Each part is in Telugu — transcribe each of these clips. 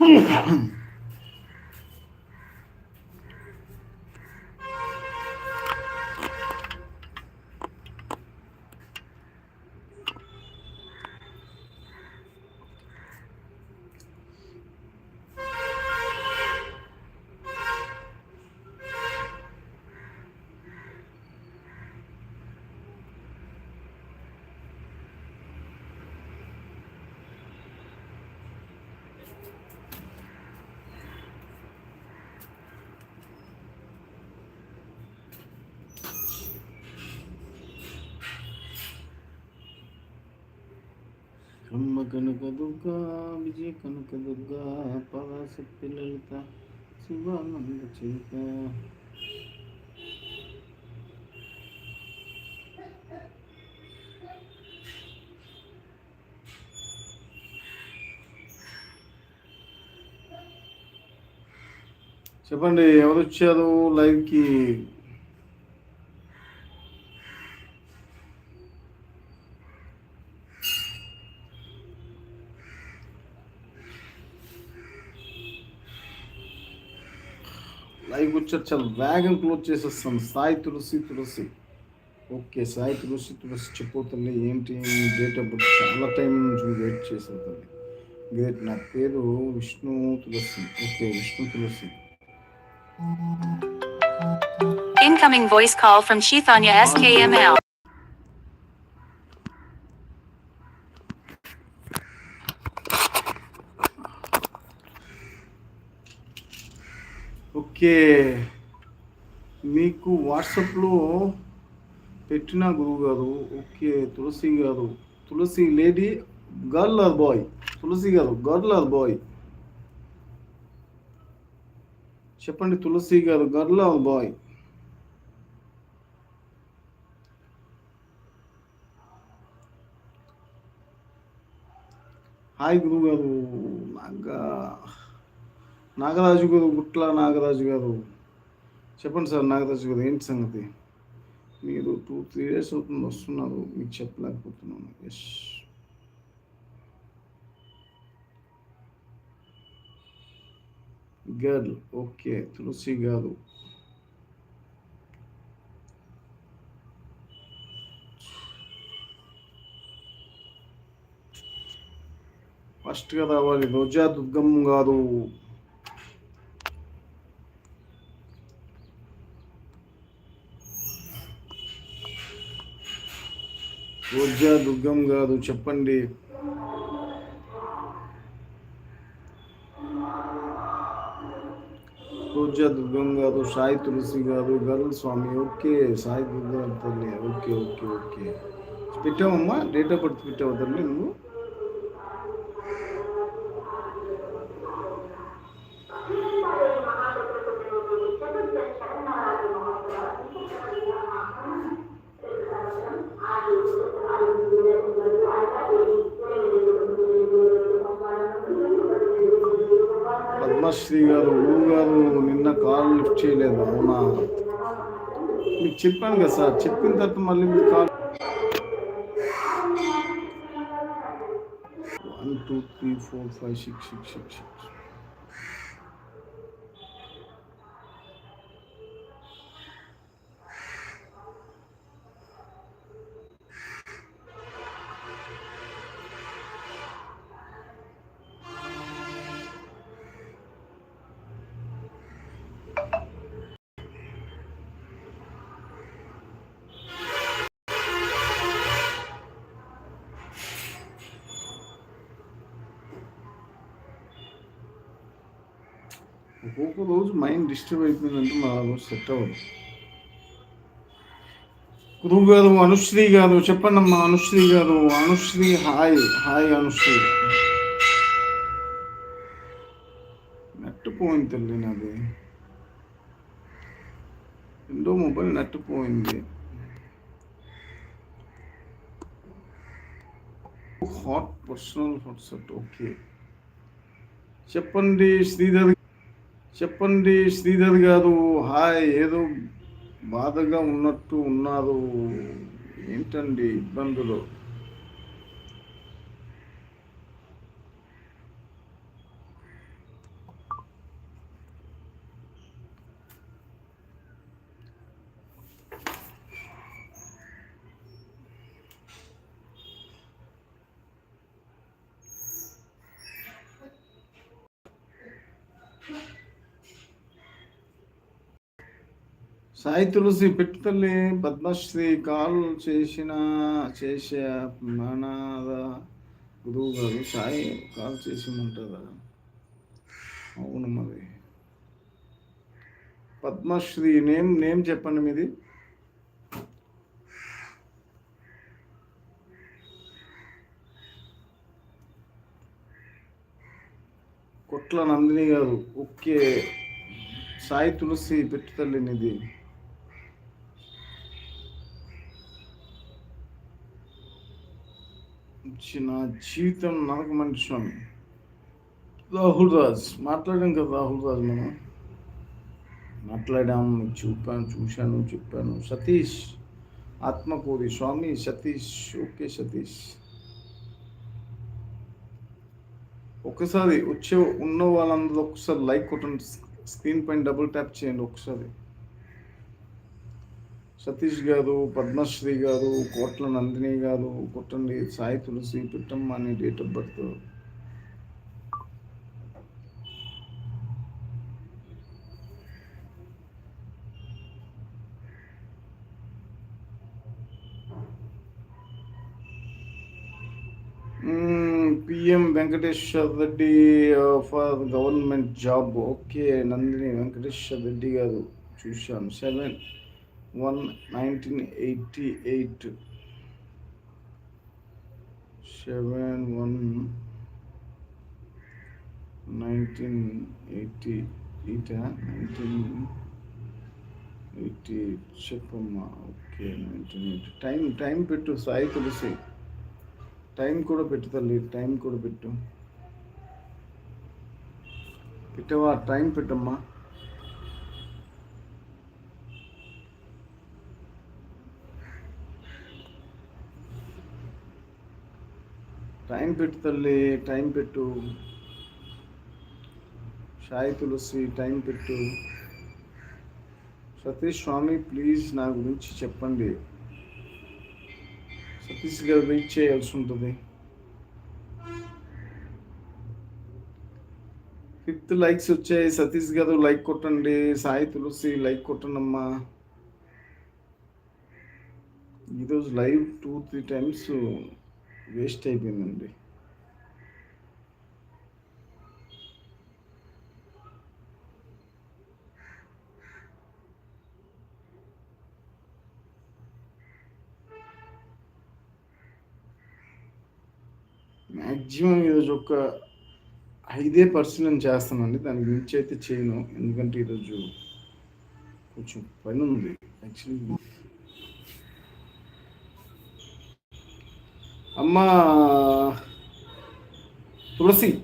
厉害了你 బ్రహ్మ కనక దుర్గా విజయ కనక దుర్గా పరాశక్తి లలిత శివానంద చేత చెప్పండి ఎవరు వచ్చారు లైవ్కి? లైవ్ చర్చ వేగం క్లోజ్ చేసేస్తాం. సాయి తులసి తులసి. ఓకే సాయి తులసి తులసి చెప్పవుతుంది ఏంటి? డేట్ ఆఫ్ బర్త్ చాలా టైం నుంచి వెయిట్ చేసేది గ్రేట్ నా పేరు Vishnu Tulasi. Okay Vishnu Tulasi. Incoming voice call from Shithanya SKML. Okay మీకు వాట్సాప్లో పెట్టిన గురువు గారు okay Tulasi garu Tulasi lady girl or boy? Tulasi garu girl or bye? చెప్పండి తులసి గారు గర్ల్ ఆర్ బాయ్? హాయ్ గురువు గారు నాగా. నాగరాజు గారు గుట్ల నాగరాజు గారు. చెప్పండి సార్ నాగరాజు గారు ఏంటి సంగతి? మీరు టూ త్రీ డేస్ అవుతుంది వస్తున్నారు మీకు చెప్పలేకపోతున్నాను. ఎస్ గర్ల్ ఓకే తులసి గారు. ఫస్ట్గా రావాలి. రోజా దుర్గమ్మ గారు. రోజా దుర్గం కాదు చెప్పండి. రోజా దుర్గం కాదు సాయి తులసి గారు గరుల్ స్వామి. ఓకే సాయి దుర్గం తల్లి ఓకే ఓకే ఓకే. పెట్టావమ్మా డేట్ ఆఫ్ బర్త్ పెట్టావు తల్లి నువ్వు? శ్రీ గారు గురువు గారు నిన్న కాల్ లిఫ్ట్ చేయలేదు అవునా? మీకు చెప్పాను కదా సార్ చెప్పిన తర్వాత మళ్ళీ మీరు call one two three four five six six six six disturb అయిపోయిందంటే మాకు సెట్ అవ్వదు. గురువు గారు అనుశ్రీ గారు చెప్పండి అమ్మా Anushri garu Anushri hi hi Anushri. Net పోయింది తల్లి నాది. రెండో మొబైల్ నెట్ పోయింది హాట్ పర్సనల్ వాట్సాప్ ఓకే. చెప్పండి శ్రీధర్ చెప్పండి శ్రీధర్ గారు. హాయ్ ఏదో బాధగా ఉన్నట్టు ఉన్నారు. ఏంటండి ఇబ్బందులు? సాయి తులసి పెట్టుతల్లి పద్మశ్రీ కాల్ చేసిన చేసే మనాద గురువు గారు సాయి కాల్ చేసిమంటారా అవును మరి. పద్మశ్రీ నేమ్ నేమ్ చెప్పండి మీది. కొట్ల నందిని గారు ఓకే. సాయి తులసి పెట్టుతల్లినిది నా జీవితం నరకమంటి స్వామి రాహుల్ రాజ్ మాట్లాడాం కదా రాహుల్ రాజ్ మనం. మాట్లాడాం చూపాను చూశాను చెప్పాను. సతీష్ ఆత్మకూరి స్వామి సతీష్ ఓకే సతీష్. ఒకసారి వచ్చే ఉన్న వాళ్ళందరూ ఒకసారి లైక్ కొట్టండి స్క్రీన్ పైన డబుల్ ట్యాప్ చేయండి ఒకసారి. సతీష్ గారు పద్మశ్రీ గారు కోట్ల నందిని గారు కొట్టండి సాయి తులసి పిట్టమ్మ అని date of birth PM Venkateswara Reddy for government job okay Nandini Venkateshwar Reddy garu చూశాను seven one nineteen eighty eight. Seven one nineteen eighty eight? Nineteen eighty చెప్పమ్మా. Okay nineteen eighty. Time time పెట్టు సాయి తులసి. టైం కూడా పెట్టు తల్లి టైం కూడా పెట్టు. పెట్టవా? టైం పెట్టమ్మా. టైం పెట్టు తల్లి టైం పెట్టు. సాయి తులసి టైం పెట్టు. సతీష్ స్వామి ప్లీజ్ నా గురించి చెప్పండి. సతీష్ గారు వెయిట్ చేయాల్సి ఉంటుంది. ఫిఫ్త్ లైక్స్ వచ్చాయి. సతీష్ గారు లైక్ కొట్టండి. సాయి తులసి లైక్ కొట్టనమ్మా. ఈరోజు live two three times waste అయిపోయిందండి. మ్యాక్సిమం ఈరోజు ఒక ఐదే పర్సెంట్ నేను చేస్తానండి. దాని గురించి అయితే చేయను. ఎందుకంటే ఈరోజు కొంచెం పని ఉంది యాక్చువల్లీ అమ్మా తులసి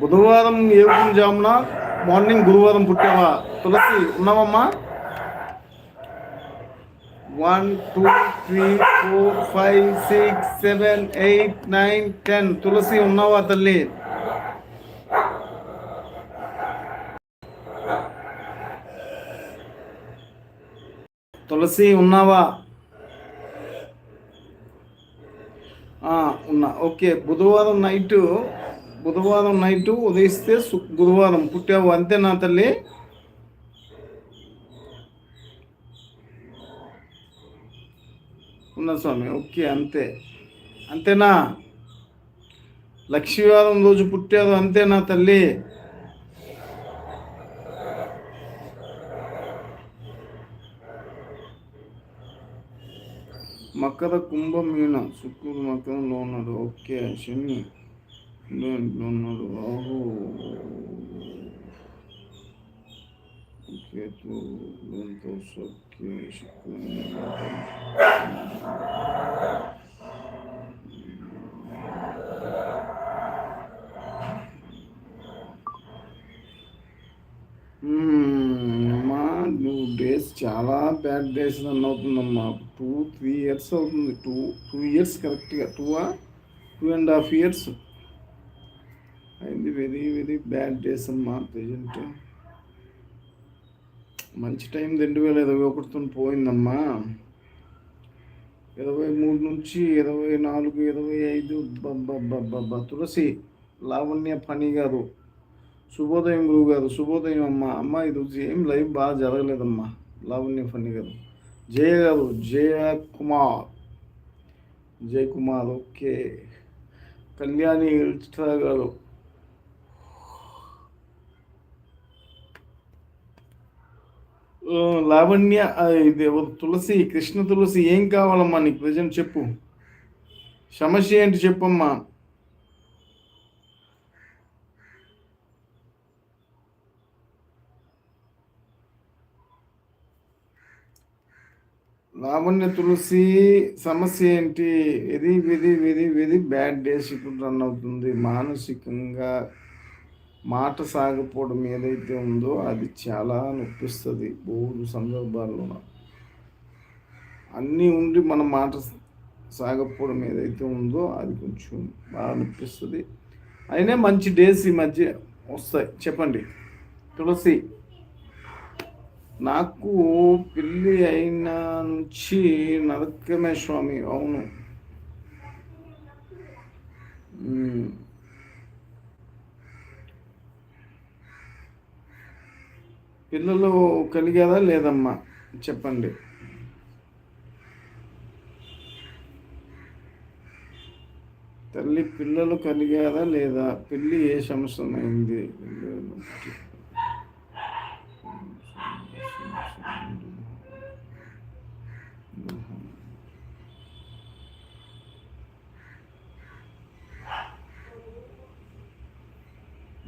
బుధవారం ఏ జామున? మార్నింగ్ గురువారం పుట్టావా? తులసి ఉన్నావమ్మా? One two three four five six seven eight nine ten Tulasi ఉన్నావా తల్లి? తులసి ఉన్నావా ఆ, ఉన్నా. ఓకే బుధవారం నైట్ బుధవారం నైట్ ఉదయిస్తే గురువారం పుట్టావు అంతేనా తల్లి. ఉన్న స్వామి ఓకే అంతే. అంతేనా? లక్ష్మీవారం రోజు పుట్టారు అంతేనా తల్లి. ಮಕರ ಕುಂಭ ಮೀನ ಶುಕ್ರ ಮಕರ ಲೋನರು ಓಕೆ ಶನಿ ಲೋನರು ರಾಹು ಕೇತು ಲೋನ್ ತೋರ್ಸೋಕೆ ಶುಕ್ರ చాలా బ్యాడ్ డేస్ రన్ అవుతుందమ్మా. టూ త్రీ ఇయర్స్ అవుతుంది. టూ టూ ఇయర్స్ కరెక్ట్గా two two and half years అయింది వెరీ వెరీ బ్యాడ్ డేస్ అమ్మా ప్రజెంట్ మంచి టైం రెండు వేల ఇరవై ఒకటితో పోయిందమ్మా. ఇరవై మూడు నుంచి ఇరవై నాలుగు ఇరవై ఐదు బబ్బబ్బబ్బబ్బ. తులసి లావణ్య పని గారు శుభోదయం గురువు గారు శుభోదయం అమ్మ. అమ్మ ఈరోజు ఏం లైవ్ బాగా జరగలేదమ్మా. లావణ్య ఫన్నీ గారు జయ గారు జయ కుమార్. జయ కుమార్ ఓకే. కళ్యాణి ఇల్చితా గారు. లావణ్య ఇది ఎవరు? తులసి కృష్ణ తులసి ఏం కావాలమ్మా నీకు? ప్రజెంట్ చెప్పు. సమస్య ఏంటి చెప్పమ్మా. లావణ్య తులసి సమస్య ఏంటి? ఇది విధి విధి విధి బ్యాడ్ డేస్ ఇప్పుడు రన్ అవుతుంది. మానసికంగా మాట సాగపోవడం ఏదైతే ఉందో అది చాలా నొప్పిస్తుంది బోరు సందర్భాల్లోన. అన్నీ ఉండి మన మాట సాగపోవడం ఏదైతే ఉందో అది కొంచెం బాగా నొప్పిస్తుంది. అయినా మంచి డేస్ ఈ మధ్య వస్తాయి. చెప్పండి. తులసి నాకు పెళ్ళి అయిన నుంచి నరకమే స్వామి అవును. పిల్లలు కలిగారా లేదమ్మా? చెప్పండి. తల్లి పిల్లలు కలిగారా లేదా? పెళ్ళి ఏ సంవత్సరం అయింది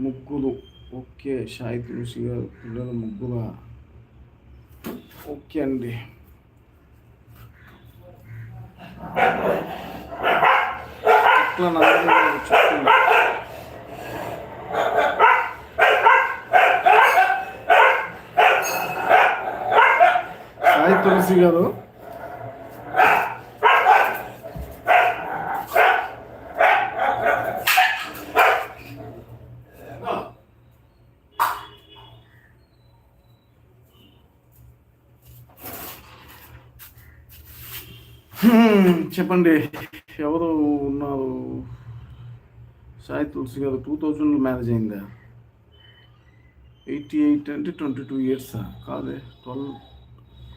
ముగ్గురు ఓకే షాహిద్ తులసి గారు పిల్లలు ముగ్గురా ఓకే అండి. నమ్మకం సాయి తులసి గారు చెప్పండి. ఎవరు ఉన్నారు? సాయి తులసి గారు టూ థౌజండ్లో మ్యారేజ్ అయిందా? ఎయిటీ ఎయిట్ అంటే ట్వంటీ టూ ఇయర్స్? కాదే ట్వెల్వ్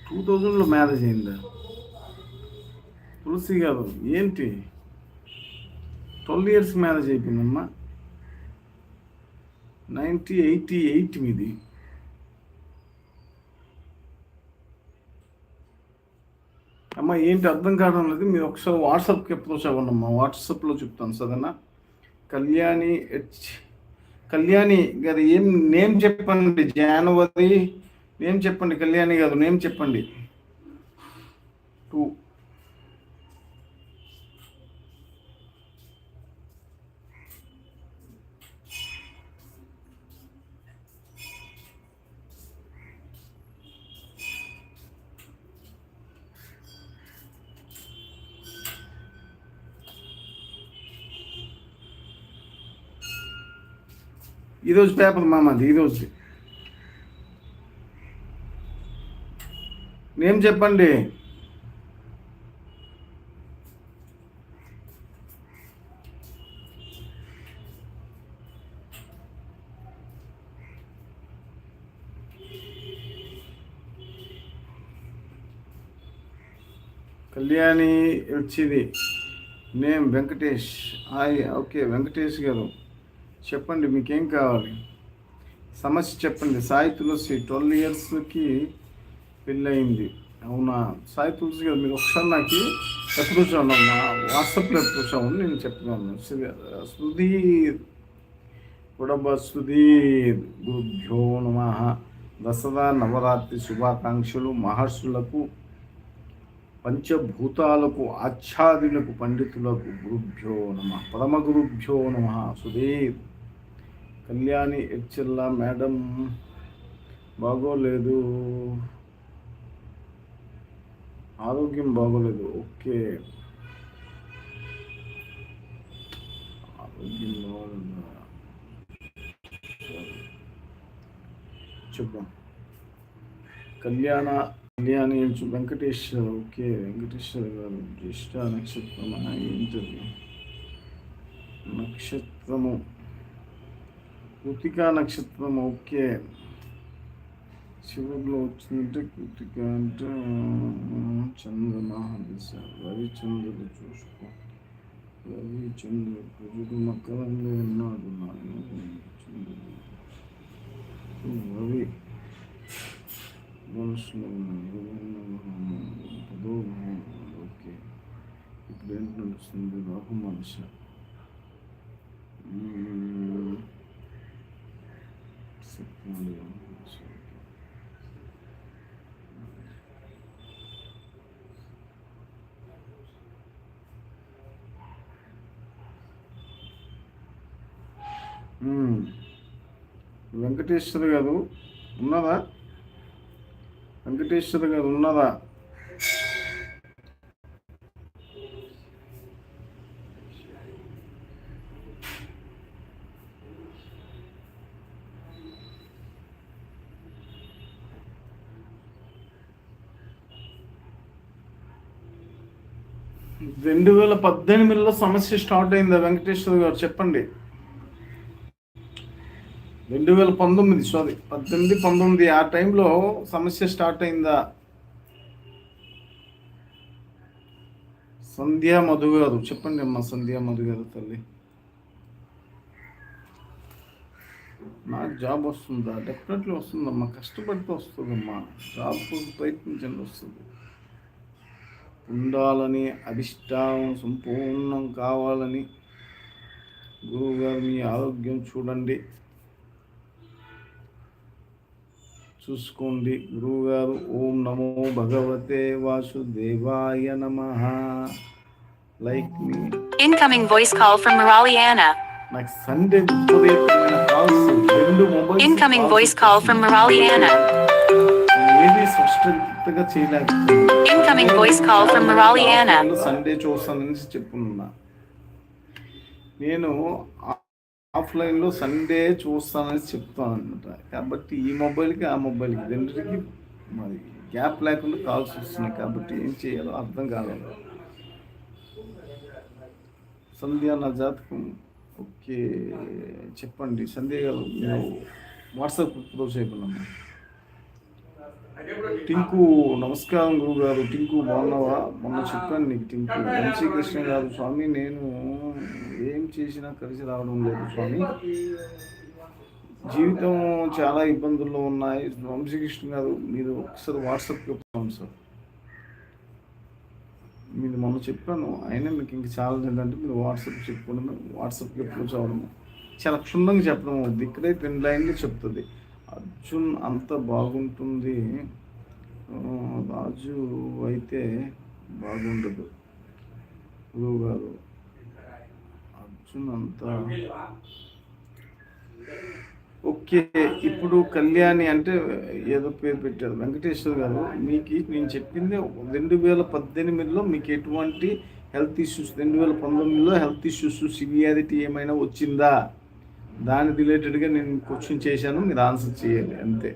టూ థౌజండ్లో మ్యారేజ్ అయిందా? తులసి గారు ఏంటి? ట్వెల్వ్ ఇయర్స్ మ్యారేజ్ అయిపోయిందమ్మా. నైంటీ ఎయిటీ ఎయిట్ మీది. అమ్మ ఏంటి అర్థం కావడం లేదు. మీరు ఒకసారి వాట్సాప్కి ఎప్పుడు చదవండమ్మా వాట్సాప్లో చెప్తాను సరేనా? కళ్యాణి హెచ్ కళ్యాణి గారు ఏం నేమ్ చెప్పండి. జనవరి నేమ్ చెప్పండి. కళ్యాణి గారు నేమ్ చెప్పండి. టూ ఈరోజు పేపర్ మామది ఈరోజు. నేమ్ చెప్పండి? కళ్యాణి వచ్చింది. Name Venkatesh. Hi okay Venkatesh garu. చెప్పండి మీకేం కావాలి? సమస్య చెప్పండి. సాయి తులసి ట్వెల్వ్ ఇయర్స్కి పెళ్ళయింది. అవునా? సాయి తులసి గారు మీరు ఒకసారి నాకు ఎప్పుడు చూడమ్మా వాట్సాప్లో ఎప్పుడు చూడండి నేను చెప్తున్నాను. సుధీర్ కుడబ సుధీర్ గురుభ్యో నమ. దసరా నవరాత్రి శుభాకాంక్షలు మహర్షులకు పంచభూతాలకు ఆచ్ఛాదిలకు పండితులకు గురుభ్యో నమ. పరమ గురుభ్యో నమ. సుధీర్ కళ్యాణి హెచ్ఎల్లా మేడం బాగోలేదు. ఆరోగ్యం బాగోలేదు. ఓకే. ఆరోగ్యం బాగోలేదు? చెప్పు. కళ్యాణ కళ్యాణి వెంకటేశ్వర ఓకే. వెంకటేశ్వర గారు జ్యేష్ఠ నక్షత్రమా ఏంటది? నక్షత్రము. కృతికా నక్షత్రం ఓకే. చివరిలో వచ్చిందంటే కృతిక అంటే చంద్రమహాదశ. రవిచంద్రుడు చూసుకో. రవిచంద్రుడు కుజుడు మకరంలో ఉన్నాడు. నాయన చంద్రుడు. రవి. ఉన్నాడు పదో ఓకే. ఇప్పుడు ఏంటి నడుస్తుంది రాహు మనుష చెప్పండి మ్మ్. వెంకటేశ్వర గారు ఉన్నదా? వెంకటేశ్వర గారు ఉన్నదా? రెండు వేల పద్దెనిమిదిలో సమస్య స్టార్ట్ అయిందా వెంకటేశ్వర గారు? చెప్పండి. రెండు వేల పంతొమ్మిది సారీ పద్దెనిమిది పంతొమ్మిది ఆ టైంలో సమస్య స్టార్ట్ అయిందా? సంధ్యా మధు గారు చెప్పండి అమ్మా సంధ్యా మధు గారు తల్లి. నాకు జాబ్ వస్తుందా? డెఫినెట్లీ వస్తుందమ్మా కష్టపడితే వస్తుందమ్మా. జాబ్ ప్రయత్నించండి వస్తుంది. ఉండాలని అధిష్టానం సంపూర్ణం కావాలని గురువుగారు మీ ఆరోగ్యం చూడండి. చూసుకోండి. గురువుగారు ఓం నమో భగవతే వాసుదేవాయ నమ. Like incoming voice call from మురాలియానా నాకు Sunday incoming voice call from మురాలియానా maybe స్పష్టంగా చేయలేక ఇన్కమింగ్ వాయిస్ కాల్ ఫ్రమ్ మురాలియానా సండే చూస్తానని చెప్పున్నా నేను ఆఫ్లైన్లో సండే చూస్తానని చెప్తాను అనమాట కాబట్టి ఈ మొబైల్కి ఆ మొబైల్కి రెండింటికి మరి గ్యాప్ లేకుండా కాల్స్ వస్తున్నాయి. కాబట్టి ఏం చేయాలో అర్థం కాలేదు. సంధ్య నా జాతకం. ఓకే. చెప్పండి. సంధ్య గారు మీరు వాట్సాప్ క్లోజ్ టింకు నమస్కారం గురువు గారు టింకు బాగున్నావా? మొన్న చెప్పాను నీకు టింకు. వంశీ కృష్ణ గారు స్వామి నేను ఏం చేసినా కలిసి రావడం లేదు స్వామి. జీవితం చాలా ఇబ్బందుల్లో ఉన్నాయి. వంశీకృష్ణ గారు మీరు ఒకసారి వాట్సాప్కి పంపండి సార్. మీరు మొన్న చెప్పాను అయినా మీకు ఇంకా చాలా ఏంటంటే మీరు వాట్సాప్ చెప్పుకోవడం వాట్సాప్కి ఎప్పుడు చదవడం చాలా క్షుణ్ణంగా చెప్పడం అవుతుంది ఇక్కడే రెండు లైన్లు చెప్తుంది. అర్జున్ అంత బాగుంటుంది. రాజు అయితే బాగుండదు. గురువు గారు అర్జున్ అంతా ఓకే ఇప్పుడు కళ్యాణి అంటే ఏదో పేరు పెట్టారు. వెంకటేశ్వర్ గారు మీకు నేను చెప్పింది రెండు వేల పద్దెనిమిదిలో మీకు ఎటువంటి హెల్త్ ఇష్యూస్ రెండు వేల పంతొమ్మిదిలో హెల్త్ ఇష్యూస్ సివియారిటీ ఏమైనా వచ్చిందా? దాని రిలేటెడ్గా నేను క్వశ్చన్ చేశాను మీరు ఆన్సర్ చేయాలి అంతే.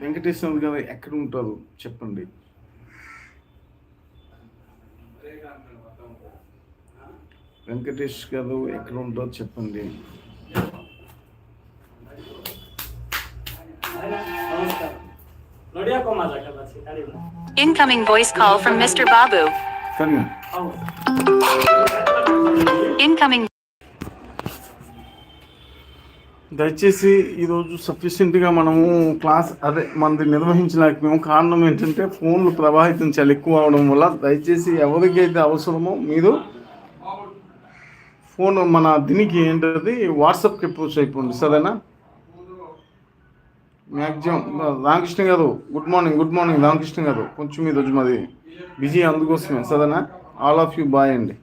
వెంకటేశ్వర గారు ఎక్కడ ఉంటారు? చెప్పండి. వెంకటేష్ గారు ఎక్కడ ఉంటారో? చెప్పండి. Incoming voice call from Mr. Babu. Incoming. దయచేసి ఈరోజు సఫిషియెంట్గా మనము క్లాస్ అదే మనది నిర్వహించలేకపోయాము. కారణం ఏంటంటే ఫోన్లు ప్రభావితం చాలా ఎక్కువ అవడం వల్ల. దయచేసి ఎవరికైతే అవసరమో మీరు ఫోన్ మన దీనికి ఏంటది? వాట్సాప్కి అప్రోచ్ అయిపోండి సరేనా? Maximum Ramakrishna garu good morning good morning Ramakrishna garu. కొంచెం ఈరోజు మాది బిజీ అందుకోసమే సరేనా? ఆల్ ఆఫ్ యూ బాయ్ అండి.